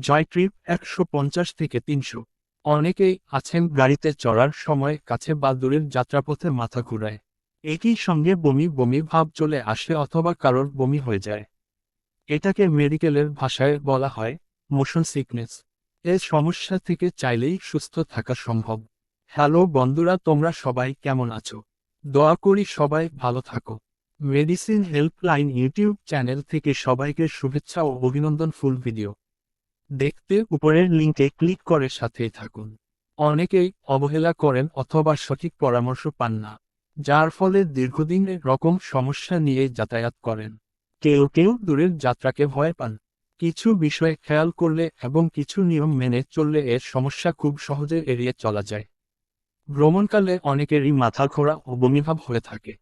জয় trip একশো পঞ্চাশ থেকে তিনশো। অনেকেই আছেন গাড়িতে চড়ার সময় কাছে বা দূরের যাত্রাপথে মাথা ঘুরায়। একই সঙ্গে বমি বমি ভাব চলে আসে অথবা কারোর বমি হয়ে যায়। এটাকে মেডিকেলের ভাষায় বলা হয় মোশন সিকনেস। এ সমস্যা থেকে চাইলেই সুস্থ থাকা সম্ভব। হ্যালো বন্ধুরা, তোমরা সবাই কেমন আছো? দোয়া করি সবাই ভালো থাকো। মেডিসিন হেল্পলাইন ইউটিউব চ্যানেল থেকে সবাইকে শুভেচ্ছা ও অভিনন্দন ফুল ভিডিও। দেখতে উপরের লিঙ্কে ক্লিক করে সাথেই থাকুন। অনেকেই অবহেলা করেন অথবা সঠিক পরামর্শ পান না, যার ফলে দীর্ঘদিনের রকম সমস্যা নিয়ে যাতায়াত করেন। কেউ কেউ দূরের যাত্রাকে ভয় পান। কিছু বিষয়ে খেয়াল করলে এবং কিছু নিয়ম মেনে চললে এর সমস্যা খুব সহজে এড়িয়ে চলা যায়। ভ্রমণকালে অনেকেরই মাথা ঘোরা ও বমিভাব হয়ে থাকে।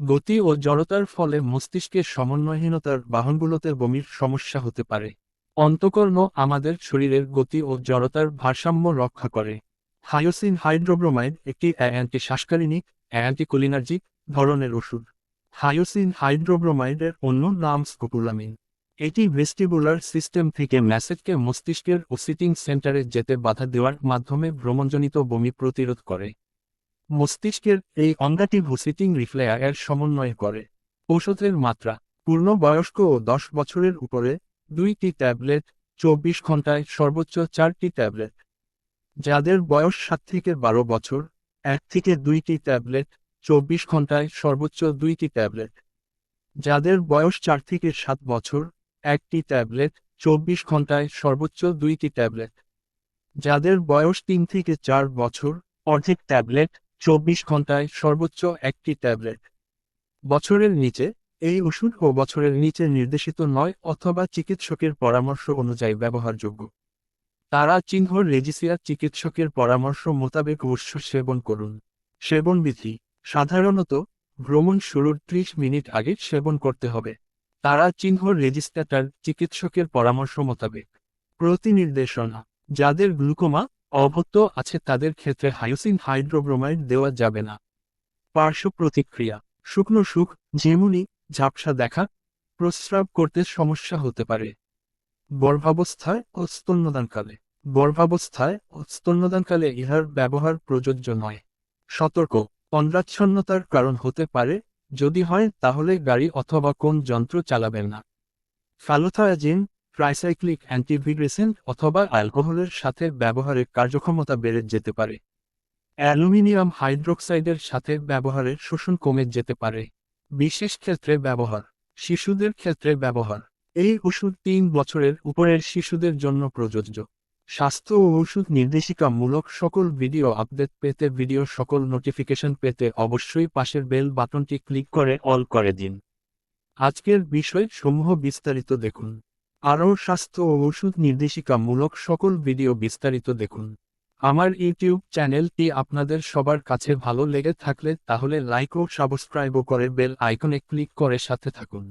গতি ও জড়তার ফলে মস্তিষ্কের সমন্বয়হীনতার বাহনগুলোতে বমির সমস্যা হতে পারে। অন্তকর্ণ আমাদের শরীরের গতি ও জড়তার ভারসাম্য রক্ষা করে। হায়োসিন হাইড্রোব্রোমাইড একটি অ্যান্টি শ্বাসকারিনিক অ্যান্টিকোলিনার্জিক ধরনের ওষুধ। হায়োসিন হাইড্রোব্রোমাইডের অন্য নাম স্কোপুলামিন। এটি ভেস্টিবুলার সিস্টেম থেকে ম্যাসেজকে মস্তিষ্কের ও সিটিং সেন্টারে যেতে বাধা দেওয়ার মাধ্যমে ভ্রমণজনিত বমি প্রতিরোধ করে। মস্তিষ্কের এই অঙ্গাটি ভুসিটিং রিফ্লেয়ার সমন্বয় করে। ঔষধের মাত্রা, পূর্ণবয়স্ক ও দশ বছরের উপরে দুইটি ট্যাবলেট চব্বিশ ঘন্টায় সর্বোচ্চ চারটি ট্যাবলেট। যাদের বয়স সাত থেকে বারো বছর, এক থেকে দুইটি ট্যাবলেট চব্বিশ ঘন্টায় সর্বোচ্চ দুইটি ট্যাবলেট। যাদের বয়স চার থেকে সাত বছর, একটি ট্যাবলেট চব্বিশ ঘন্টায় সর্বোচ্চ দুইটি ট্যাবলেট। যাদের বয়স তিন থেকে চার বছর, অর্ধেক ট্যাবলেট চব্বিশ ঘন্টায় সর্বোচ্চ একটি ট্যাবলেট। বছরের নিচে এই ওষুধ ও বছরের নিচে নির্দেশিত নয় অথবা চিকিৎসকের পরামর্শ অনুযায়ী ব্যবহারযোগ্য। তারা চিহ্ন রেজিসিয়ার চিকিৎসকের পরামর্শ মোতাবেক ওষুধ সেবন করুন। সেবনবিধি সাধারণত ভ্রমণ শুরুর ত্রিশ মিনিট আগে সেবন করতে হবে। তারা চিহ্ন রেজিস্ট্রাটার চিকিৎসকের পরামর্শ মোতাবেক। প্রতিনির্দেশনা। যাদের গ্লুকোমা অভত্য আছে তাদের ক্ষেত্রে হায়োসিন হাইড্রোব্রোমাইড দেওয়া যাবে না। পার্শ্ব প্রতিক্রিয়া। শুকনো সুখ ঝিমুনি ঝাপসা দেখা, প্রস্রাব করতে সমস্যা হতে পারে। গর্ভাবস্থায় ও স্তন্যদানকালে। গর্ভাবস্থায় ও স্তন্যদানকালে ইহার ব্যবহার প্রযোজ্য নয়। সতর্ক অন্ধ্রাচ্ছন্নতার কারণ হতে পারে, যদি হয় তাহলে গাড়ি অথবা কোন যন্ত্র চালাবেন না। ফ্যালোথায়াজিন, ট্রাইসাইক্লিক অ্যান্টিভিগ্রেসেন্ট অথবা অ্যালকোহলের সাথে ব্যবহারের কার্যক্ষমতা বেড়ে যেতে পারে। অ্যালুমিনিয়াম হাইড্রোক্সাইডের সাথে ব্যবহারের শোষণ কমে যেতে পারে। বিশেষ ক্ষেত্রে ব্যবহার, শিশুদের ক্ষেত্রে ব্যবহার। এই ওষুধ তিন বছরের উপরের শিশুদের জন্য প্রযোজ্য। স্বাস্থ্য ও ওষুধ নির্দেশিকামূলক সকল ভিডিও আপডেট পেতে ভিডিও সকল নোটিফিকেশন পেতে অবশ্যই পাশের বেল বাটনটি ক্লিক করে অল করে দিন। আজকের বিষয় সমূহ বিস্তারিত দেখুন। আরও স্বাস্থ্য ও ওষুধ নির্দেশিকামূলক সকল ভিডিও বিস্তারিত দেখুন। আমার ইউটিউব চ্যানেলটি আপনাদের সবার কাছে ভালো লেগে থাকলে তাহলে লাইক ও সাবস্ক্রাইবও করে বেল আইকনে ক্লিক করে সাথে থাকুন।